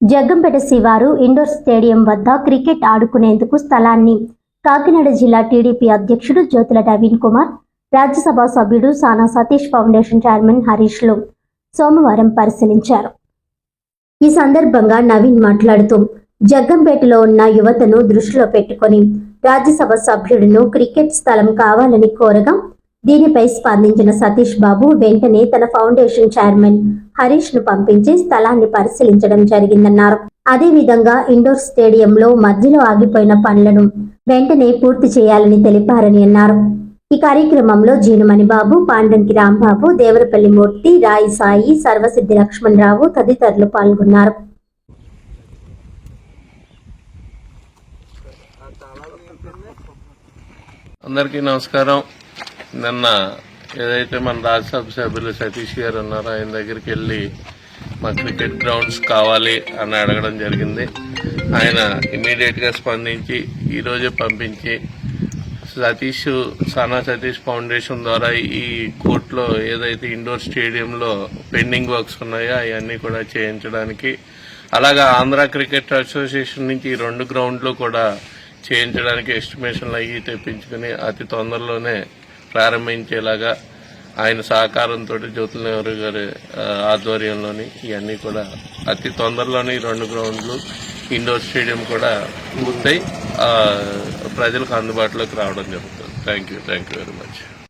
జగ్గంపేట శివారు indoor stadium వద్ద cricket ఆడుకునేందుకు స్థలాన్ని. కాకినాడ జిల్లా టీడీపీ అధ్యక్షుడు జ్యోతుల నవీన్ కుమార్ రాజ్యసభ సభ్యుడు సానా సతీష్ ఫౌండేషన్ చైర్మన్ హరీష్లు సోమవారం పరిశీలించారు. ఈ సందర్భంగా నవీన్ మాట్లాడుతూ జగ్గంపేటలో ఉన్న యువతను దృష్టిలో పెట్టుకొని రాజ్యసభ సభ్యుడును క్రికెట్ స్థలం కావాలని కోరగా దీనిపై స్పందించిన సతీష్ బాబు వెంటనే తన ఫౌండేషన్ చైర్మన్ హరీష్ను పంపించి స్థలాన్ని పరిశీలించడం జరిగిందన్నారు. అదేవిధంగా ఇండోర్ స్టేడియంలో మధ్యలో ఆగిపోయిన పనులను వెంటనే పూర్తి చేయాలని తెలిపారని అన్నారు. ఈ కార్యక్రమంలో జీనుమణి బాబు పాండంకి రాంబాబు దేవరపల్లి మూర్తి రాయి సాయి సర్వసిద్ధి లక్ష్మణ్ రావు తదితరులు పాల్గొన్నారు. అందరికీ నమస్కారం. నిన్న ఏదైతే మన రాజ్యసభ సభ్యులు సతీష్ గారు ఉన్నారో ఆయన దగ్గరికి వెళ్ళి మా క్రికెట్ గ్రౌండ్స్ కావాలి అని అడగడం జరిగింది. ఆయన ఇమీడియట్గా స్పందించి ఈరోజే పంపించి సతీష్ సానా సతీష్ ఫౌండేషన్ ద్వారా ఈ కోర్టులో ఏదైతే ఇండోర్ స్టేడియంలో పెండింగ్ వర్క్స్ ఉన్నాయో అవన్నీ కూడా చేయించడానికి అలాగా ఆంధ్ర క్రికెట్ అసోసియేషన్ నుంచి ఈ రెండు గ్రౌండ్లు కూడా చేయించడానికి ఎస్టిమేషన్లు అయ్యి తెప్పించుకుని అతి తొందరలోనే ప్రారంభించేలాగా ఆయన సహకారంతో జ్యోతుల నెహ్రూ గారి ఆధ్వర్యంలోని ఇవన్నీ కూడా అతి తొందరలోని రెండు గ్రౌండ్లు ఇండోర్ స్టేడియం కూడా పూర్తయి ప్రజలకు అందుబాటులోకి రావడం జరుగుతుంది. Thank you thank you very much.